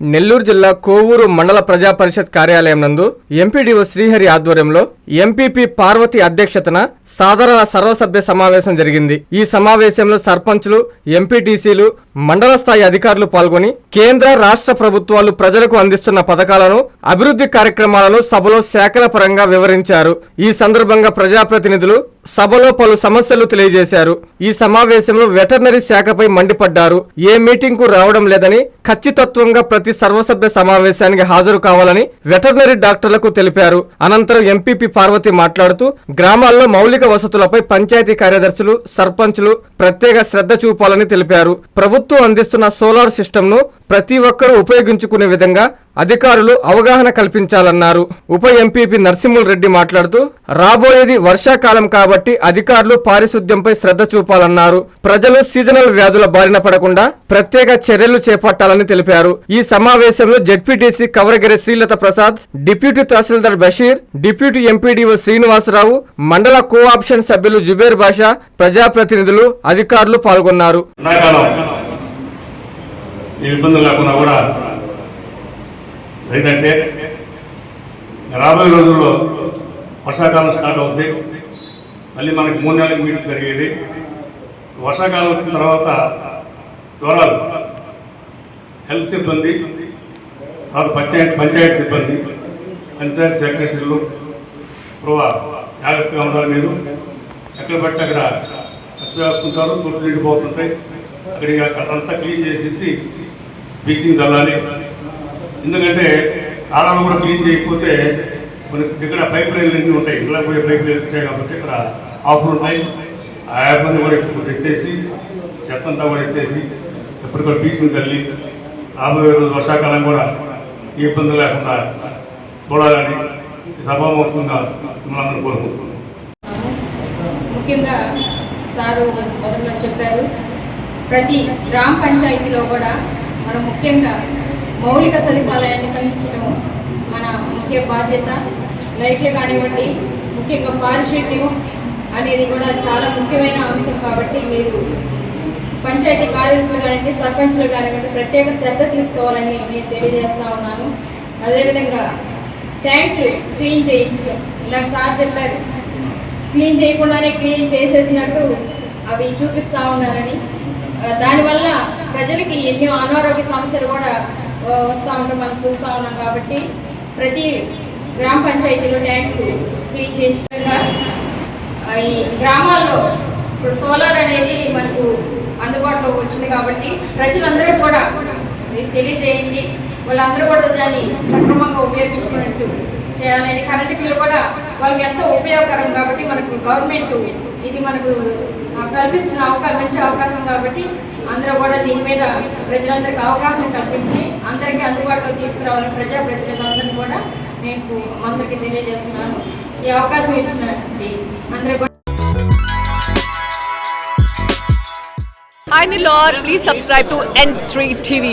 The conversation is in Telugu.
నెల్లూరు జిల్లా కోవూరు మండల ప్రజా పరిషత్ కార్యాలయం నందు ఎంపీడీఓ శ్రీహరి ఆధ్వర్యంలో ఎంపీపీ పార్వతి అధ్యక్షతన సాధారణ సర్వసభ్య సమావేశం జరిగింది. ఈ సమావేశంలో సర్పంచులు ఎంపీటీసీలు మండల స్థాయి అధికారులు పాల్గొని కేంద్ర రాష్ట్ర ప్రభుత్వాలు ప్రజలకు అందిస్తున్న పథకాలను అభివృద్ధి కార్యక్రమాలను సభలో శాఖల పరంగా వివరించారు. ఈ సందర్భంగా ప్రజాప్రతినిధులు సభలో పలు సమస్యలు తెలియజేశారు. ఈ సమావేశంలో వెటర్నరీ శాఖపై మండిపడ్డారు. ఏ మీటింగ్కు రావడం లేదని ఖచ్చితత్వంగా ప్రతి సర్వసభ్య సమావేశానికి హాజరు కావాలని వెటర్నరీ డాక్టర్లకు తెలిపారు. అనంతరం ఎంపీపీ పార్వతి మాట్లాడుతూ గ్రామాల్లో మౌలిక వసతులపై పంచాయతీ కార్యదర్శులు సర్పంచ్లు ప్రత్యేక శ్రద్ధ చూపాలని తెలిపారు. ప్రభుత్వం అందిస్తున్న సోలార్ సిస్టమ్ను ప్రతి ఒక్కరూ ఉపయోగించుకునే విధంగా అధికారులు అవగాహన కల్పించాలన్నారు. ఉప ఎంపీపీ నరసింహుల్ రెడ్డి మాట్లాడుతూ రాబోయేది వర్షాకాలం కాబట్టి అధికారులు పారిశుద్ధ్యంపై శ్రద్ధ చూపాలన్నారు. ప్రజలు సీజనల్ వ్యాధుల బారిన పడకుండా ప్రత్యేక చర్యలు చేపట్టాలని తెలిపారు. ఈ సమావేశంలో ZPTC Kavaragiri Srilatha Prasad deputy tahsildar Basheer deputy MPDO Srinivasarao mandal cooption సభ్యులు జుబేర్ బాషా ప్రజాప్రతినిధులు అధికారులు పాల్గొన్నారు. ఈ ఇబ్బందులు లేకుండా కూడా ఏంటంటే రాబోయే రోజుల్లో వర్షాకాలం స్టార్ట్ అవుతుంది మళ్ళీ మనకి మూడు నెలలకు మీటింగ్ జరిగేది. వర్షాకాలం వచ్చిన తర్వాత జ్వరాలు హెల్త్ సిబ్బంది తర్వాత పంచాయతీ పంచాయతీ సిబ్బంది పంచాయతీ సెక్రటరీలు ప్రవా జాగ్రత్తగా ఉండాలి మీరు. ఎక్కడ పడితే అక్కడ ఖర్చు వేసుకుంటారు గుర్తు నిండిపోతుంటాయి అక్కడ అక్కడంతా క్లీన్ చేసేసి బ్లీచింగ్ చల్లాలి ఎందుకంటే కాలాలు కూడా క్లీన్ చేయకపోతే మనకి దగ్గర పైప్ లైన్లు ఉంటాయి. ఇలా పోయే పైప్ లైన్లు ఉంటాయి కాబట్టి ఇక్కడ ఆఫ్లు ఉన్నాయి ఆ యాప్ని కూడా ఇప్పుడు ఎత్తేసి చెత్తంతా కూడా ఎత్తేసి ఎప్పటికప్పుడు బ్లీచింగ్ చల్లి రాబోయే రోజు వర్షాకాలం కూడా ఏ ఇబ్బంది లేకుండా చూడాలని సభాముఖంగా మిమ్మల్ని కోరుకుంటున్నాను ముఖ్యంగా సారు మొదట్లో చెప్పారు ప్రతి గ్రామ పంచాయతీలో కూడా మనం ముఖ్యంగా మౌలిక సదుపాయాన్ని కల్పించడం మన ముఖ్య బాధ్యత. లైట్లు కానివ్వండి ముఖ్యంగా పారిశుద్ధ్యం అనేది కూడా చాలా ముఖ్యమైన అంశం కాబట్టి మీరు పంచాయతీ కార్యదర్శులు కానివ్వండి సర్పంచులు కానివ్వండి ప్రత్యేక శ్రద్ధ తీసుకోవాలని నేను తెలియజేస్తా ఉన్నాను. అదేవిధంగా ట్యాంకులు క్లీన్ చేయించడం. నాకు సార్ చెప్పారు క్లీన్ చేయకుండానే క్లీన్ చేసేసినట్టు అవి చూపిస్తా ఉన్నారని. దానివల్ల ప్రజలకి ఎన్నో అనారోగ్య సమస్యలు కూడా వస్తూ ఉంటాం మనం చూస్తూ ఉన్నాం కాబట్టి ప్రతి గ్రామ పంచాయతీలో ట్యాంకులు క్లీన్ చేయించడంగా ఈ గ్రామాల్లో ఇప్పుడు సోలార్ అనేది మనకు అందుబాటులోకి వచ్చింది కాబట్టి ప్రజలందరూ కూడా తెలియజేయండి. వాళ్ళందరూ కూడా దాన్ని సక్రమంగా ఉపయోగించుకున్నట్టు చేయాలని కరెంటు బిల్లు కూడా వాళ్ళకి ఎంతో ఉపయోగకరం కాబట్టి మనకు గవర్నమెంట్ ఇది మనకు కల్పిస్తున్న అవకాశం మంచి అవకాశం కాబట్టి అందరూ కూడా దీని మీద ప్రజలందరికీ అవగాహన కల్పించి అందరికీ అందుబాటులో తీసుకురావాలని ప్రజాప్రతినిధులందరినీ కూడా నేను అందరికీ తెలియజేస్తున్నాను ఈ అవకాశం ఇచ్చినటువంటి అందరూ కూడా Hi Nilor, please subscribe to N3 TV.